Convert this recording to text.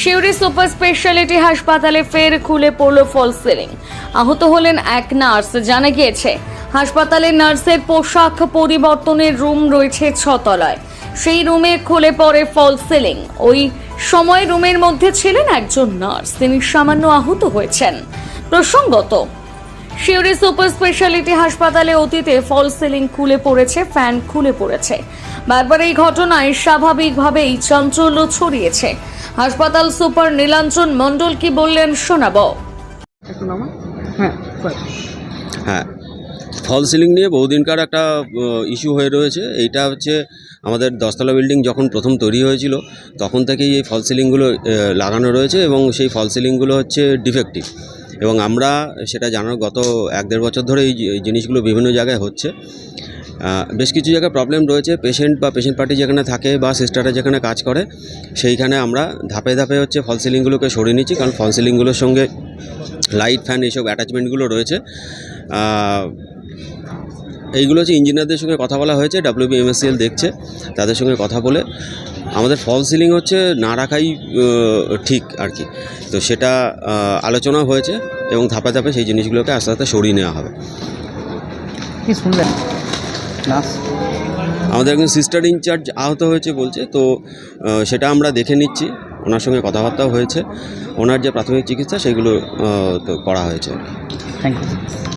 শিউরি super speciality হাসপাতালে ফের খুলে পড়ল ফল সিলিং। আহত হলেন এক নার্স, জানা গিয়েছে হাসপাতালে নার্সের পোশাক পরিবর্তনের রুম রয়েছে ছতলায়। সেই রুমে খুলে পড়ে ফল সিলিং। ওই সময় রুমের মধ্যে ছিলেন একজন নার্স, তিনি সামান্য আহত হয়েছেন। প্রসঙ্গত, শিউরি সুপার স্পেশালিটি হাসপাতালে অতীতে ফল সিলিং খুলে পড়েছে, ফ্যান খুলে পড়েছে। বারবার এই ঘটনায় স্বাভাবিকভাবেই চাঞ্চল্য ছড়িয়েছে। হাসপাতাল সুপার নীলাঞ্জন মণ্ডল কি বললেন শোনাবো। হ্যাঁ হ্যাঁ ফল সিলিং নিয়ে বহুদিনকার একটা ইস্যু হয়ে রয়েছে। এইটা হচ্ছে আমাদের দশতলা বিল্ডিং যখন প্রথম তৈরি হয়েছিল তখন থেকেই এই ফল সিলিংগুলো লাগানো রয়েছে এবং সেই ফল সিলিংগুলো হচ্ছে ডিফেক্টিভ। এবং আমরা সেটা জানার গত এক দেড় বছর ধরে এই জিনিসগুলো বিভিন্ন জায়গায় হচ্ছে। বেশ কিছু জায়গায় প্রবলেম রয়েছে। পেশেন্ট বা পেশেন্ট পার্টি যেখানে থাকে বা সিস্টাররা যেখানে কাজ করে, সেইখানে আমরা ধাপে ধাপে হচ্ছে ফল সিলিংগুলোকে সরিয়ে নিচ্ছি। কারণ ফল সিলিংগুলোর সঙ্গে লাইট ফ্যান এইসব অ্যাটাচমেন্টগুলো রয়েছে। এইগুলো হচ্ছে ইঞ্জিনিয়ারদের সঙ্গে কথা বলা হয়েছে ডাব্লিউবিএমএসসিএল দেখছে, তাদের সঙ্গে কথা বলে। আমাদের ফল সিলিং হচ্ছে না রাখাই ঠিক আর কি। তো সেটা আলোচনা হয়েছে এবং ধাপে ধাপে সেই জিনিসগুলোকে আস্তে আস্তে সরিয়ে নেওয়া হবে। কি শুনলেন? আমাদের একজন সিস্টার ইনচার্জ আহত হয়েছে বলছে তো সেটা আমরা দেখে নিচ্ছি। ওনার সঙ্গে কথাবার্তাও হয়েছে। ওনার যে প্রাথমিক চিকিৎসা সেগুলো তো করা হয়েছে। Thank you